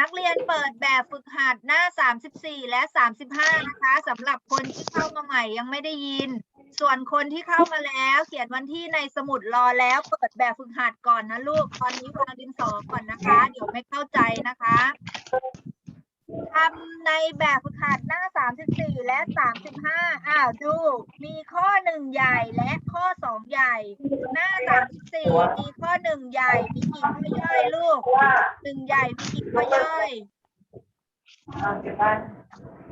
นักเรียนเปิดแบบฝึกหัดหน้า 34 และ 35 นะคะสำหรับคนที่เข้ามาใหม่ยังไม่ได้ยิน ส่วนคนที่เข้ามาแล้ว เขียนวันที่ในสมุดรอแล้ว เปิดแบบฝึกหัดก่อนนะลูก ตอนนี้วางดินสอก่อนนะคะ เดี๋ยวไม่เข้าใจนะคะ ทำในแบบฝึกหัดหน้า 34 และ 35 อ้าวดู มีข้อหนึ่งใหญ่และข้อสองใหญ่ หน้า 34 มีข้อหนึ่งใหญ่ มีกี่ข้อย่อยลูกหนึ่งใหญ่ มีกี่ข้อย่อย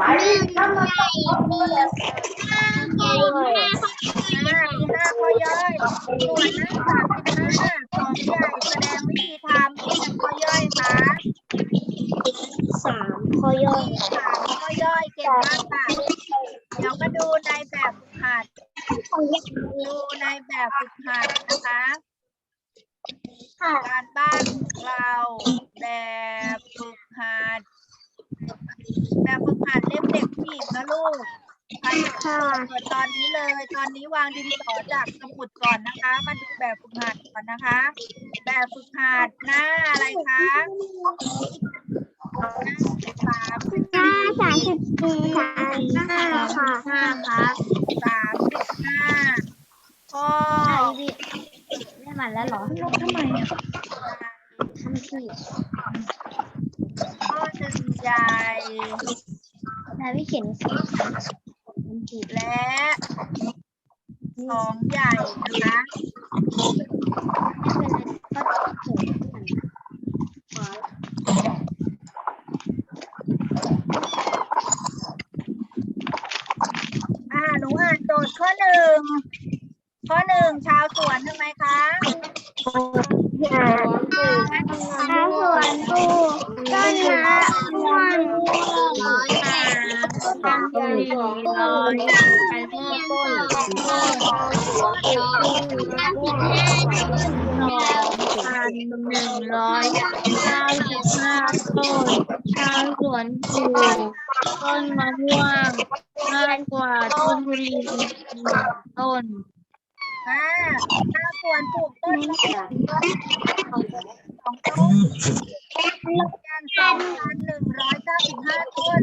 หนึ่งใหญ่มีห้าใหญ่ห้าอ่ามีห้าข้อย่อยส่วนหน้าสามสิบห้าสองใหญ่แสดงวิธีทำกี่ข้อย่อยคะ สามข้อย่อยสามข้อย่อยเก่งมากค่ะเดี๋ยวมาดูในแบบฝึกหัดดูในแบบฝึกหัดนะคะการบ้านของเราแบบฝึกหัดแบบฝึกหัดเล่มเด็กผีนะลูกครค่ะเปิดตอนนี้เลย ตอนนี้วางดินสอจากสมุดก่อนนะคะมาดูแบบฝึกหัดก่อนนะคะ แบบฝึกหัดหน้าอะไรคะ ห้าสามสิบห้าสามสิบห้าค่ะห้าครับสามสิบห้าข้อได้มาแล้วหรอทำไมอะทำผิดข้อหนึ่งใหญ่นายไม่เขียนสิทำผิดและสองใหญ่นะคะไม่เป็นไรก็เขียนขอ อ่าหนูอ่านโจทย์ข้อหนึ่งข้อหนึ่งชาวสวน ทำไมคะข้าสวนปลูกต้นมะม่วงร้อยแปดต้นร้อยไปเพิ่มต้นต้นห้าสิบห้าพันหนึ่งร้อยเก้าสิบห้าต้นชาวสวนปลูกต้นมะม่วงมากกว่าต้นทุรีอีกต้น อ่าชาวสวนปลูกต้นมะม่วงสองต้นกันสองพันหนึ่งร้อยเก้าสิบห้าต้น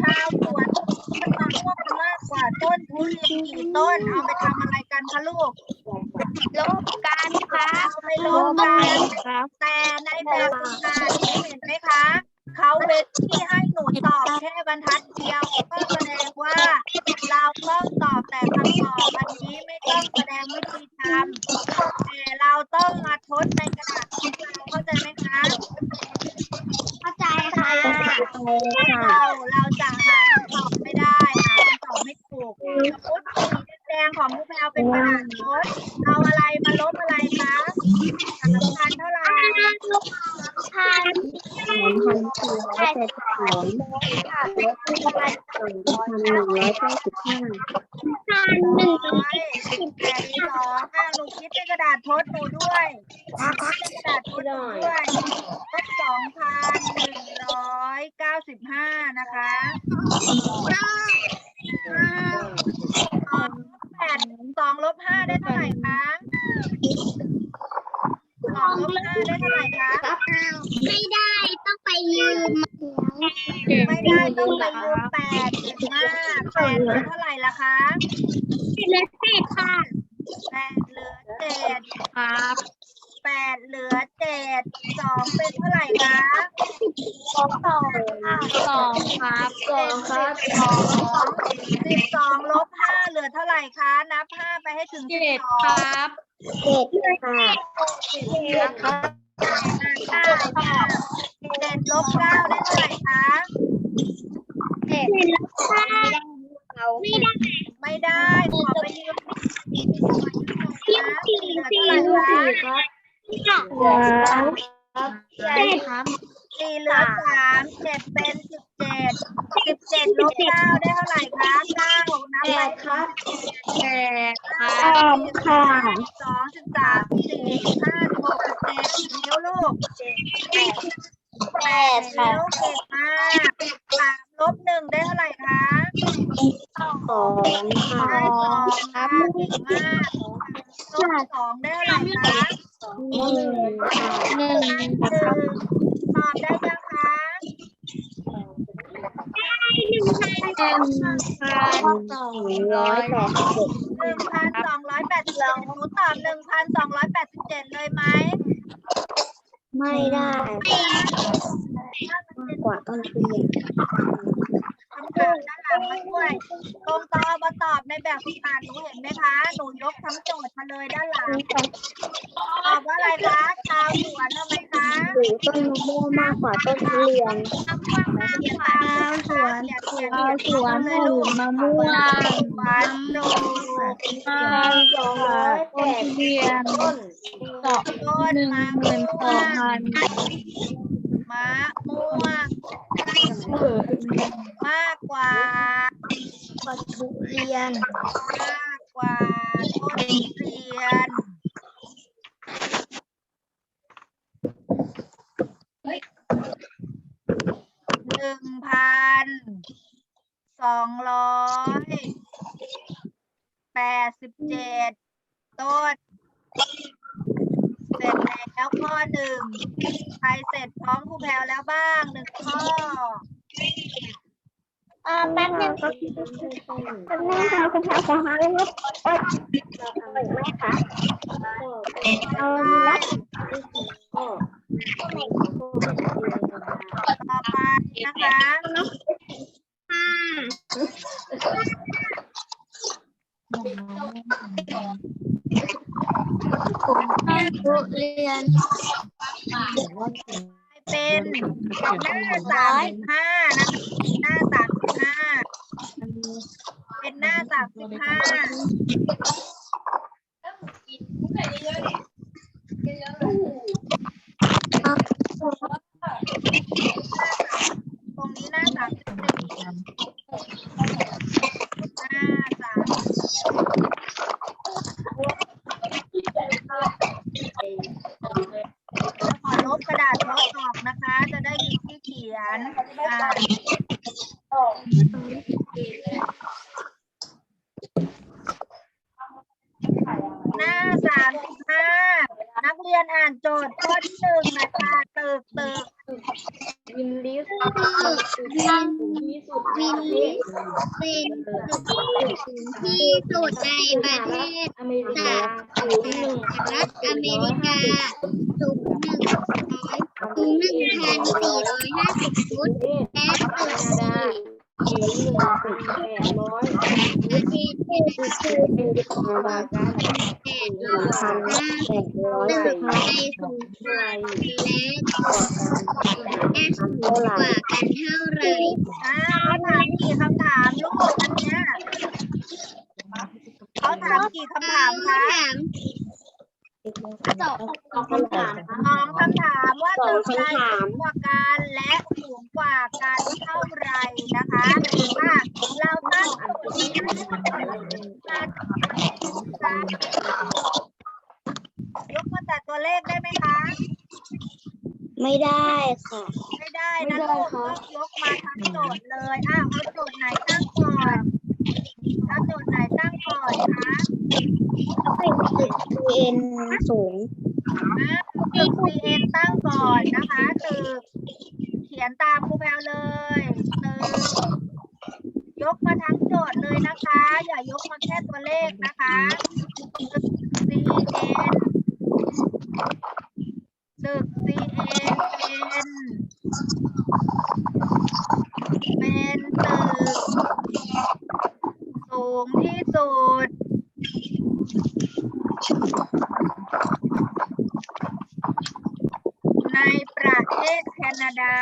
ชาวสวนปลูกต้นมะม่วงมากกว่าต้นทุเรียนกี่ต้น เอาไปทำอะไรกันคะลูก ลบกันครับเอาไปลบกัน ครับ แต่ในแบบฝึกหัดเห็นไหมคะ เขาเว้นที่ให้หนูตอบแค่บรรทัดเดียวก็แสดงว่าเราต้องตอบแต่คำตอบอันนี้ไม่ต้องแสดงวิธีทำแต่เราต้องมาทดในกระดาษของเราเข้าใจไหมคะ เข้าใจค่ะเราเราจะหาคำตอบไม่ได้หาคำตอบไม่ถูกพุทสีแดงของลูกแมวเป็นกระดาษทดเอาอะไรมาลบอะไรคะสามพันเท่าไหร่ พันสามพันสี่ร้อยแปดสิบสองและที่พันหนึ่งร้อยเก้าสิบห้าพันหนึ่งร้อยสิบแปดสองอะหนูคิดเป็นกระดาษโทดหนูด้วยคิดเป็นกระดาษโทดหนูด้วยลบสองพันหนึ่งร้อยเก้าสิบห้านะคะสองแปดสองลบห้าได้เท่าไหร่คะ องลบห้าได้เท่าไหร่คะไม่ได้ต้องไปยืมไม่ได้ต้องไปยืมแปดเก่งมากแปดเหลือเท่าไหร่ละคะเลขแปดค่ะแปดเหลือเจ็ดครับแปดเหลือเจ็ดสองเป็นเท่าไหร่คะสองสองสองครับสองครับสองสิบสองลบห้าเหลือเท่าไหร่คะนับห้าไปให้ถึงสิบเจ็ดสองครับ เจ็ดค่ะเจ็ดครับเก้าเจ็ดลบเก้าได้เท่าไหร่คะเจ็ดไม่ได้ ไม่ได้ขอไปยืมนะเหลือเท่าไหร่คะสามเจ็ดครับสี่เหลือสามเจ็ดเป็นสิบเจ็ดสิบเจ็ดลบเก้าได้เท่าไหร่คะเก้านับไปครับแปดครับค่ะสองสิบสามสี่สิบห้าสิบหกสิบเจ็ดนิ้วลูกแปดแปดนิ้วเก่งมากสามล ลบหนึ่งได้เท่าไหร่คะ สองค่ะ ได้สองค่ะเก่งมากลบสองได้เท่าไหร่คะ หนึ่งค่ะ หนึ่ง หนึ่งตอบได้ยังคะ หนึ่ง พันสองร้อยแปดสิบหนึ่งพันสองร้อยแปดสิบเจ็ดหนูตอบหนึ่งพันสองร้อยแปดสิบเจ็ดเลยไหมไม่ได้มากกว่าต้นทุน คำถามด้านหลังมาด้วย ตรงตอบมาตอบในแบบฝึกหัดหนูเห็นไหมคะ หนูยกทั้งโจทย์มาเลยด้านหลังตอบว่าอะไรคะชาวสวนทำไมคะหรือต้นมะม่วงมากกว่าต้นทุเรียนเขียนตามสวนเขียนชาวสวนปเลยลูลูกกมะม่วงหวานโดข้าวสวนต้นทุเรียนสองต้นหนึ่งมะหมื่นสองพัน มะม่วงมากกว่าทุเรียน มากกว่าต้นทุเรียนหนึ่งพันสองร้อยแปดสิบเจ็ดต้น เสร็จแล้ว แล้วข้อหนึ่งใครเสร็จพร้อมครูแพลวแล้วบ้างหนึ่งข้อเออแป๊บนึงแป๊บนึงค่ะคุณพ่อขอหาเลยครับโอ๊ยไม่ค่ะเอาละก็ต่อไปนะคะ ทุเรียนเป็นหน้าสามสิบห้าหน้าสามสิบห้าเป็นหน้าสามสิบห้าตรงนี้หน้าสามสิบสี่หน้าสามขอลบกระดาษลบออกนะคะ จะได้มีที่เขียนอ่า หน้าสามสิบห้านักเรียนอ่านโจทย์ข้อที่หนึ่งนะคะตึกตึก ยินลิส วินวินลิสเป็น ที่สุดในประเทศอเมริกาสหรัฐอเมริกาสูงหนึ่งร้อยสูงหนึ่งพันสี่ร้อยห้าสิบฟุตและตึกสี่เขียนหนึ่งพันแปดร้อยประเทศเป็นคือชื่อเป็นดิคาบาการแปดหร้นึ่องยพันห้าแปดร้อยตึสิกบห้าในสูงกว่าและสูงกว่ากันเท่าไหร่อ่าเขาถามกี่คำถามลูกอันเนี้ย เขาถามกี่คำถามคะสองสองคำถามสองคำถามว่าตึกใดสูงกว่ากันและสูงกว่ากันเท่าไหร่นะคะอะเราตั้งยกมาแต่ตัวเลขได้ไหมคะ ไม่ได้ค่ะ ไม่ได้นะลูกต้องยกมาทั้งโจทย์เลยอ้าวเอาโจทย์ไหนตั้งก่อน เอาโจทย์ไหนตั้งก่อนคะตึกเอ็นสูงอะตึก CN ตั้งก่อนนะคะตึกเขียนตามครูแพลเลยตึกยกมาทั้งโจทย์เลยนะคะ อย่ายกมาแค่ตัวเลขนะคะตึก CN ตึก CN เป็นเป็นตึก สุด ในประเทศแคนาดา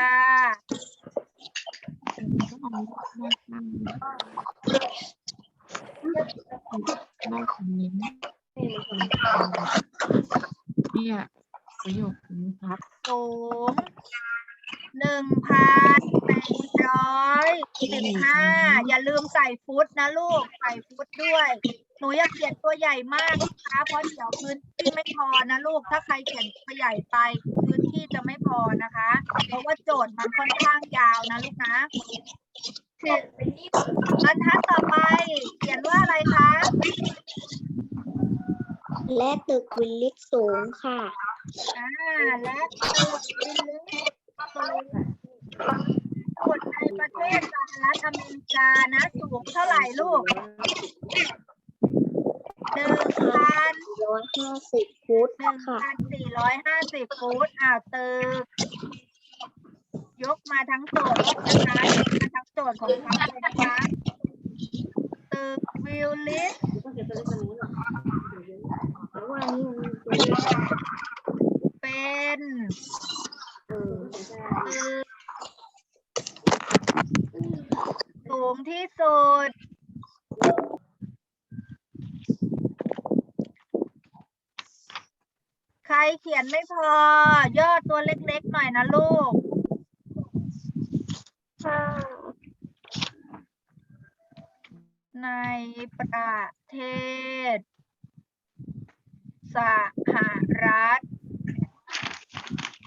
เนี่ยประโยคนี้ครับสูงหนึ่งพันแปดร้อยสิบห้าอย่าลืมใส่ฟุตนะลูก ญ่มากนะคะเพราะเดี๋ยวพื้นที่ไม่พอนะลูก ถ้าใครเขียนตัวใหญ่ไปพื้นที่จะไม่พอนะคะ เพราะว่าโจทย์มันค่อนข้างยาวนะลูกนะบรรทัดต่อไป เขียนว่าอะไรคะและตึกวิลลิสสูงค่ะอ่าและตึกบิลลิงสูงสุดในประเทศสหรัฐอเมริกานะสูงเท่าไหร่ลูก หนึ่งพันร้อยห้าสิบฟุตหนึ่งค่ะพันสี่ร้อยห้าสิบฟุตอ่าตึกยกมาทั้งโจทย์นะคะยกมาทั้งโจทย์ของเขาเลยนะคะตึกวิลลิสเป็นตึกสูงที่สุด ใครเขียนไม่พอ ย่อตัวเล็กๆหน่อยนะลูก ในประเทศ สหรัฐ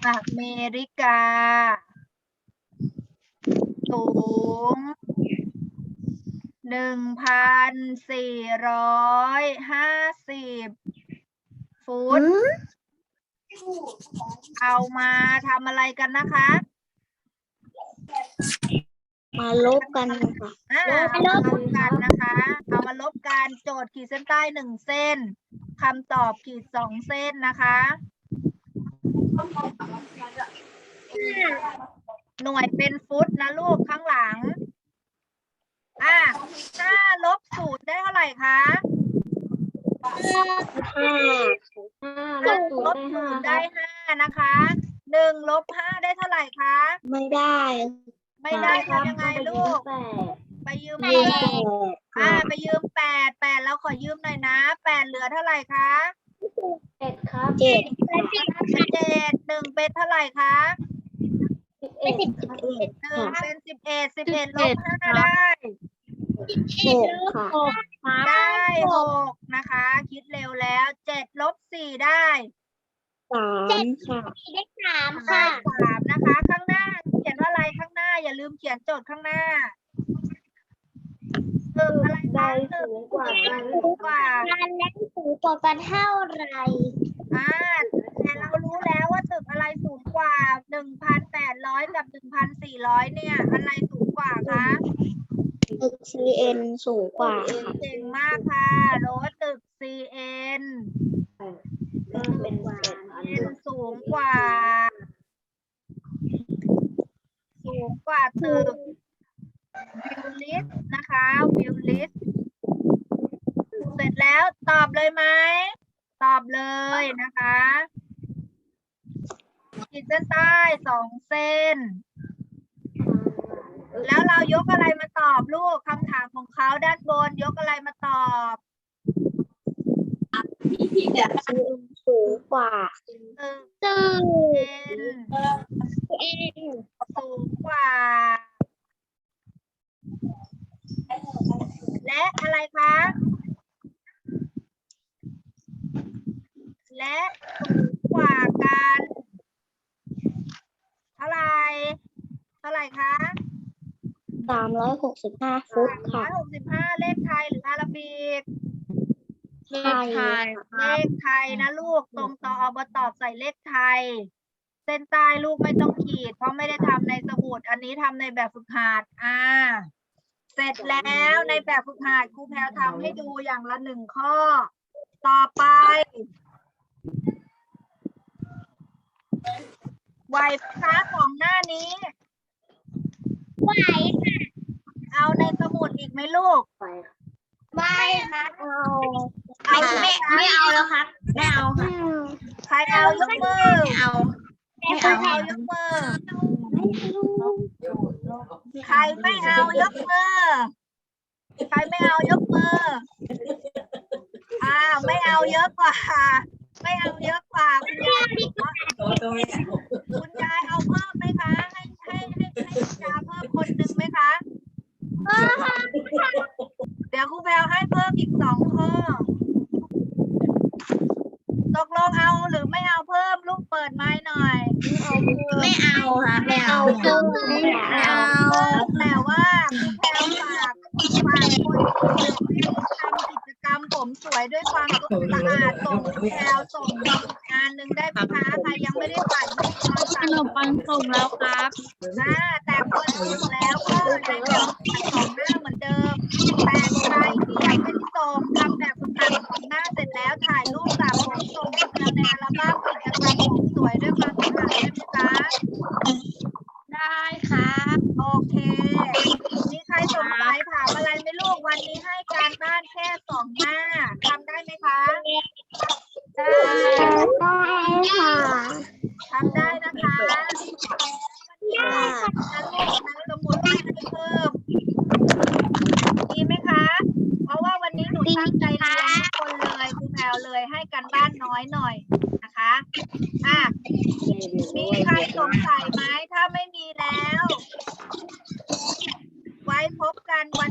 อเมริกา สูงหนึ่งพันสี่ร้อยห้าสิบฟุต เอามาทำอะไรกันนะคะมาลบกันค่ะ อ่าเอามาลบกันนะคะ เอามาลบกันโจทย์ขีดเส้นใต้หนึ่งเส้นคำตอบขีดสองเส้นนะคะ หน่วยเป็นฟุตนะลูกข้างหลัง อ่าถ้าลบสูตรได้เท่าไหร่คะ ห้าห้าลบลบสูตรได้ห้านะคะหนึ่งลบห้าได้เท่าไหร่คะ ไม่ได้ไม่ได้ทำยังไงลูกไปยืมยืเงิมนแปดอ่าค่ะไปยืมแปดแปดแล้วขอยืมหน่อยนะแปดเหลือเท่าไหร่คะเจ็ดครับเจ็ดเจ็ดหนึ่งเป็นเท่าไหร่คะเอ็ดหนึ่งค่ะเป็นสิบเอ็ดสิบเอ็ดลสิบบเอ็ห้าดครับได้ หกค่ะ ได้หกนะคะ คิดเร็วแล้วเจ็ดลบสี่ได้สามค่ะ ได้สามนะคะ ข้างหน้า เขียนว่าอะไรข้างหน้า อย่าลืมเขียนโจทย์ข้างหน้าตึกอะไรคะตึกสูงกว่า การเล่นสูงกว่ากันเท่าไหร่อ่าแต่เรารู้แล้วว่าตึกอะไรสูงกว่าหนึ่งพันแปดร้อยกับหนึ่งพันสี่ร้อยเนี่ย อะไรสูงกว่าคะ ตึก CN สูงกว่าค่ะเก่งมากค่ะโรสตึก CN เป็นวา CN สูงกว่า สูงกว่าตึกวิวลิสนะคะวิวลิสเสร็จแล้วตอบเลยไหม ตอบเลยนะคะขีดเส้นใต้สองเส้น แล้วเรายกอะไรมาตอบลูกคำถามของเขาด้านบน ยกอะไรมาตอบ CN สูงกว่าตึกตึกเอ็น CN สูงกว่า และอะไรคะและสูงกว่ากัน เท่าไหร่เท่าไหร่คะ สามร้อยหกสิบห้าฟุตร้ค่ะอยหกสิบห้าเลขไทยหรืออาราบิก เลขไทยคเลรับขไทยนะลูก ตรงต่ออบตอบใส่เลขไทย เส้นใต้ลูกไม่ต้องขีด เพราะไม่ได้ทำในสมุด อันนี้ทำในแบบฝึกหัด อ่า เสร็จแล้วในแบบฝึกหัดครูแพรวทำให้ดูอย่างละหนึ่งข้อ ต่อไป ไหวพระของหน้านี้ ไหวเอาในสมุดอีกไหมลูกไม่ค่ะเอาเอาไหมคะไม่เอาแล้วครับไม่เอาค่ะใครเอายกมือไม่เอาใครเอายกมือใครไม่เอายกมือใครไม่เอายกมืออ้าวไม่เอาเยอะกว่าไม่เอาเยอะกว่าคุณยายคุณยายเอาเพิ่มไหมคะให้ ให้ให้ให้คุณยายเพิ่มคนหนึ่งไหมคะ เดี๋ยวครูแพลวให้เพิ่มอีกสองข้อ ตกลงเอาหรือไม่เอาเพิ่มลูกเปิดไม้หน่อยไม่เอาค่ะไม่เอาเอาเพิ่มไม่เอาเพิ่มแต่ว่าคุณแพลวฝากฝากคนที่ วยด้วยความสะอาดส่งแพลวส่งงานหนึ่งได้ไหมคะใครยังไม่ได้ปตอนขนมปังส่งแล้วครับอ่าแต่คนส่งแล้วก็ในแบบสองหน้าเหมือนเดิมแต่ใครที่ยังไม่ได้ส่งทำแบบฝึกหัดสองหน้าเสร็จแล้วถ่ายรูปสามผมส่งมาในอัลบั้มกิจกรรมผมสวยด้วยความสะอาดได้ไหมคะได้ครับโอเคมีใครสงสัยถามอะไรไหมลูกวันนี้ให้ การบ้านแค่สองหน้าทำได้ไหมคะได้ได้ค่ะทำได้นะคะนั้นลูกนั้นสมุดไม่ให้เพิ่มดีไหมคะ เพราะว่าวันนี้หนูตั้งใจเรียนทุกคนเลยครูแพลวเลยให้กันบ้านน้อยหน่อยนะคะอะมีใครสงสัยไหมถ้าไม่มีแล้ว ไว้พบกันวัน